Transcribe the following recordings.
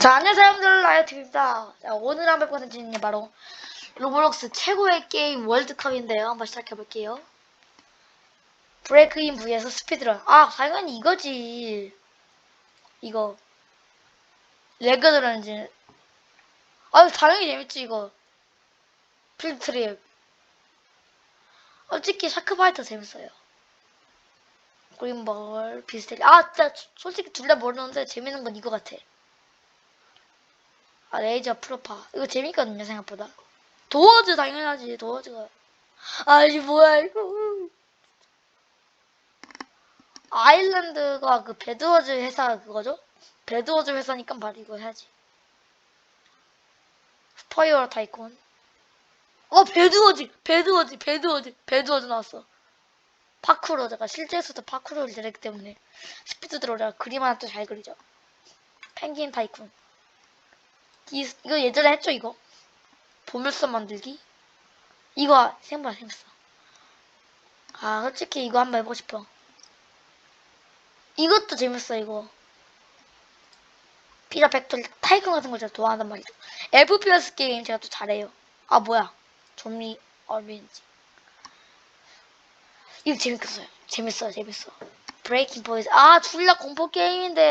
자, 안녕하세요, 여러분들. 라이어TV입니다. 자, 오늘 한번 볼 컨텐츠는 바로 로블록스 최고의 게임 월드컵인데요. 한번 시작해볼게요. 브레이크인 vs 스피드런. 아, 당연히 이거지. 이거. 레그 들었는지. 아유, 당연히 재밌지, 이거. 필트립. 솔직히 샤크파이터 재밌어요. 그린볼, 비스텔. 아, 진짜 솔직히 둘 다 모르는데 재밌는 건 이거 같아. 아, 레이저 프로파. 이거 재밌거든요, 생각보다. 도어즈 당연하지, 도어즈가. 아니, 뭐야, 이거. 아일랜드가 그 배드워즈 회사 그거죠? 배드워즈 회사니까 바로 이거 해야지. 스파이어 타이콘. 어, 배드워즈! 배드워즈! 배드워즈! 배드워즈 나왔어. 파쿠로, 제가 실제에서도 파쿠로를 잘했기 때문에 스피드 들어오라 그림 하나 또 잘 그리죠. 펭귄 타이쿤. 이, 이거 예전에 했죠, 이거? 보물섬 만들기? 이거 생각보다 재밌어. 아, 솔직히 이거 한번 해보고 싶어. 이것도 재밌어, 이거. 피자 팩토리 타이쿤 같은 거 제가 좋아한단 말이죠. FPS 게임 제가 또 잘해요. 아, 뭐야. 좀비 얼빈지. 이거 재밌겠어요. 재밌어요, 재밌어. 브레이킹 포인트. 아, 둘다 공포 게임인데.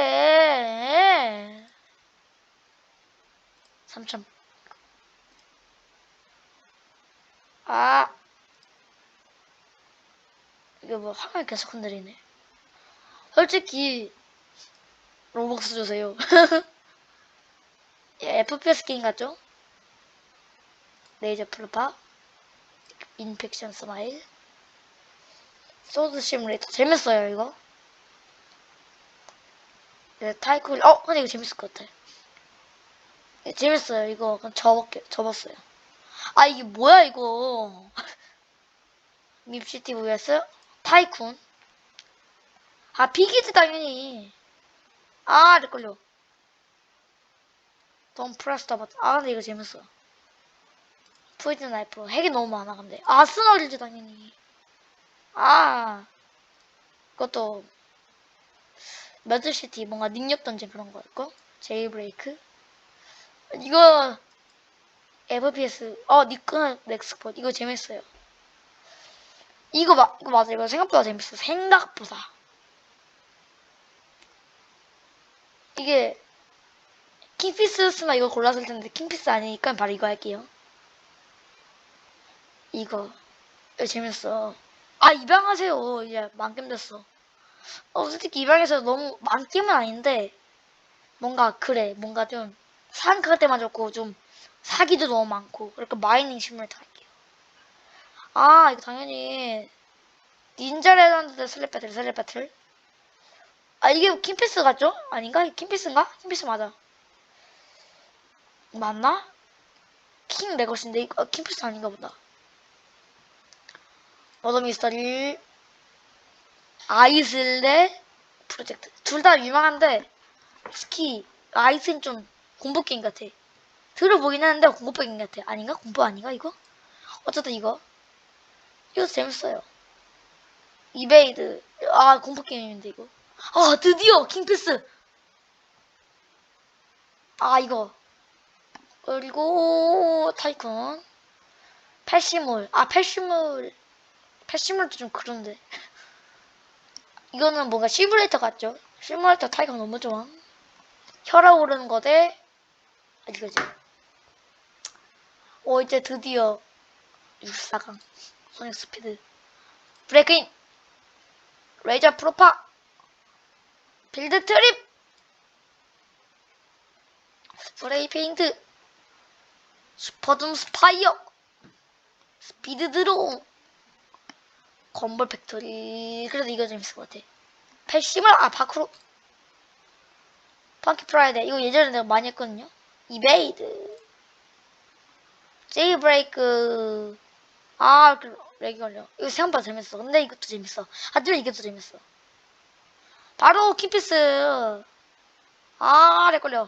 3천. 아. 이게 뭐 화면이 계속 흔들리네. 솔직히 로벅스 주세요. 예, FPS 게임 같죠? 레이저 플루파 인펙션 스마일 소드 시뮬레이터 재밌어요 이거 네, 타이쿨 어 근데 이거 재밌을 것 같아 예, 재밌어요. 이거 그냥 접었게 접었어요. 아 이게 뭐야 이거? 밉시티 vs 타이쿤? 아 비기즈 당연히. 아 렉걸려. 돈 프레스터 버튼 아 근데 이거 재밌어. 포이즌 나이프 핵이 너무 많아 근데. 아스널이지 당연히. 아 그것도 매드시티 뭔가 능력 던진 그런 거였고 제이브레이크 이거 FPS 어 니크 넥스포트 이거 재밌어요. 이거 마, 이거 맞아. 이거 생각보다 재밌어. 생각보다. 이게 킹피스였으면 이거 골랐을 텐데 킹피스 아니니까 바로 이거 할게요. 이거. 이거 재밌어. 아 입양하세요. 이제 만겜 됐어. 어 솔직히 입양해서 너무 만겜은 아닌데 뭔가 그래. 뭔가 좀 사람갈 때만 좋고 좀 사기도 너무 많고 그러니까 마이닝 시뮬레이터 할게요 아 이거 당연히 닌자 레전드 슬랩 배틀 슬랩 배틀 아 이게 킹피스 같죠? 아닌가? 킹피스인가? 킹피스 맞아 맞나? 킹 레거시인데 이거 어, 킹피스 아닌가 보다 머더 미스터리 아이슬레 프로젝트 둘 다 유명한데 스키 아이스는 좀 공포 게임 같아. 들어보긴 하는데 공포 게임 같아. 아닌가? 공포 아닌가 이거? 어쨌든 이거. 이거 재밌어요. 이베이드. 아 공포 게임인데 이거. 아 드디어 킹피스! 아 이거. 그리고 타이쿤. 패시몰. 아 패시몰. 패시몰도 좀 그런데. 이거는 뭔가 시뮬레이터 같죠? 시뮬레이터 타이가 너무 좋아. 혈압 오르는 거 대 아, 이거지 오 이제 드디어 64강 소닉 스피드. 브레이크인! 레이저 프로파! 빌드 트립! 스프레이 페인트! 슈퍼둠 스파이어! 스피드 드론 건볼 팩토리. 그래도 이거 재밌을 것 같아. 패시멀 아 파크로. 펑키 프라이드 이거 예전에 내가 많이 했거든요 이베이드. 제이브레이크. 아 렉이 걸려. 이거 생각보다 재밌어. 근데 이것도 재밌어. 하지만 이게 더 재밌어. 바로 키피스. 아렉 걸려.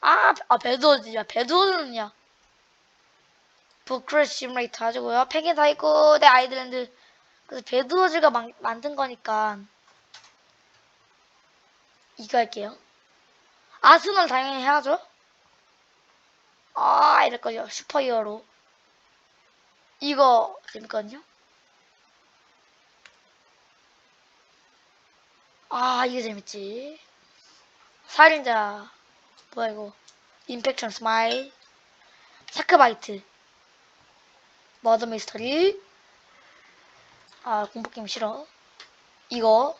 아, 아 배드워즈야 배드워즈는야 부크래시 시뮬레이터 가지고요. penguin 다 있고 내 아이들랜드. 그래서 배드워즈가 만, 만든 거니까. 이거 할게요. 아스널 당연히 해야죠. 아, 이럴걸요. 슈퍼히어로. 이거 재밌거든요. 아, 이게 재밌지. 살인자. 뭐야, 이거. 인펙션 스마일. 샤크바이트. 머더 미스터리. 아, 공포게임 싫어. 이거.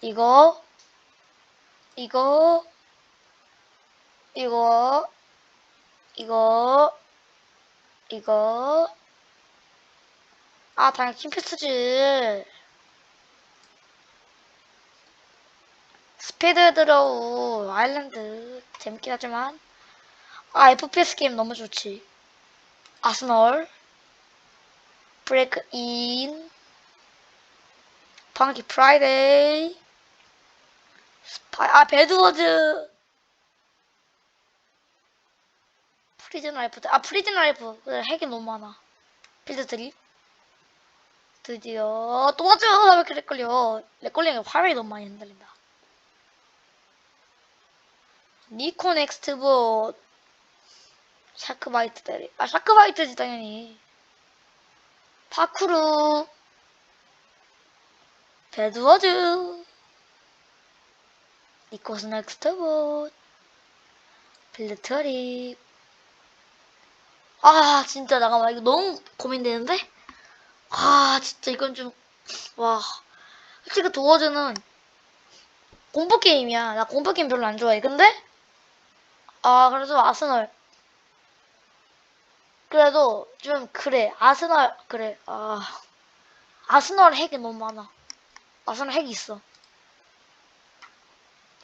이거. 이거. 이거. 이거. 이거. 아, 당연히 킴패스지. 스피드 드로우 아일랜드 재밌긴 하지만 아 FPS 게임 너무 좋지 아스널 브레이크 인 방기 프라이데이 스파이 아 배드워즈 프리즌 라이프 아 프리즌 라이프 그래, 핵이 너무 많아. 필드 드립 드디어 또 하죠 왜 이렇게 렉 걸려. 렉 걸리는 게 화면이 너무 많이 흔들린다. 니콘 엑스트봇 샤크바이트 대리 아 샤크바이트지 당연히. 파쿠르. 배드워즈 니콘 엑스트봇 빌드트리 아 진짜 나가봐 이거 너무 고민되는데 아 진짜 이건 좀와 솔직히 도어즈는 공포 게임이야 나 공포 게임 별로 안 좋아해 근데 아, 그래도 아스널. 그래도 좀 그래. 아스널 그래. 아. 아스널 핵이 너무 많아. 아스널 핵이 있어.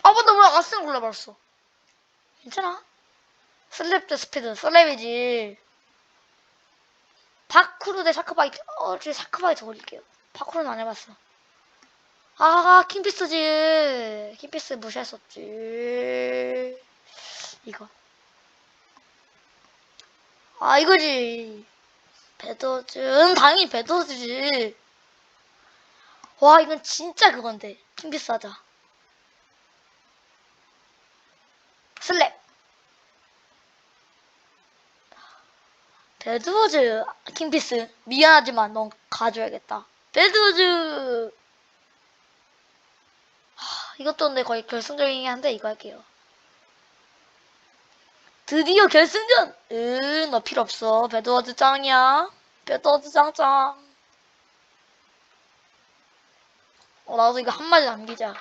아, 맞다. 왜 아스널 골라버렸어. 괜찮아. 슬랩 대 스피드. 슬랩이지. 파쿠르 대 샤크바이트. 어, 저 샤크바이트 올릴게요. 파쿠르는 안 해봤어. 아, 킹피스지. 킹피스 없지. 이거. 아, 이거지. 배더즈. 응, 당연히 배더즈지. 와, 이건 진짜 그건데. 킹피스 하자. 슬랩. 배드워즈, 킹피스. 미안하지만 넌 가져야겠다. 배드워즈. 하, 이것도 근데 거의 결승적이긴 한데 이거 할게요. 드디어 결승전! 응, 너 필요 없어. 배드워즈 짱이야. 배드워즈 짱짱. 어, 나도 이거 한마디 남기자.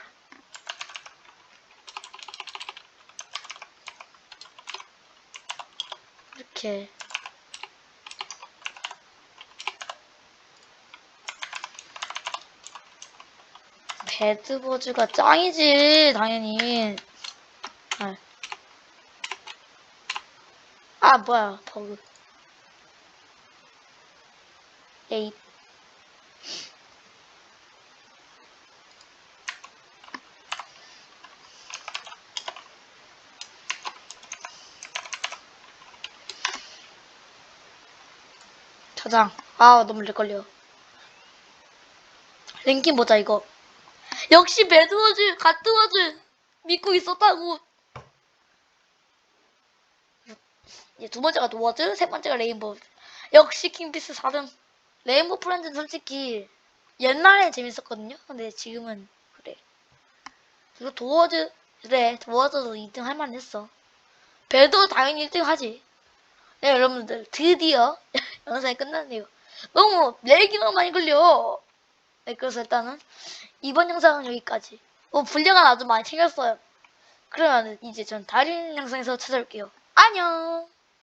이렇게. 배드워즈가 짱이지, 당연히. 아. 아 뭐야 버그. 에잇. 저장. 아 너무 렉걸려. 랭킹 보자 이거 역시 배드워즈 갓드워즈 믿고 있었다고 두 번째가 도어즈, 세 번째가 레인보우. 역시 킹피스 4등. 레인보우 프렌즈는 솔직히 옛날에 재밌었거든요. 근데 지금은 그래. 그리고 도어즈, 그래, 도어즈도 2등 할 만했어. 배도 당연히 1등 하지. 네, 여러분들, 드디어 영상이 끝났네요. 너무 렉이나 많이 걸려. 네, 그래서 일단은 이번 영상은 여기까지. 뭐 분량은 아주 많이 챙겼어요. 그러면 이제 전 다른 영상에서 찾아올게요. 안녕!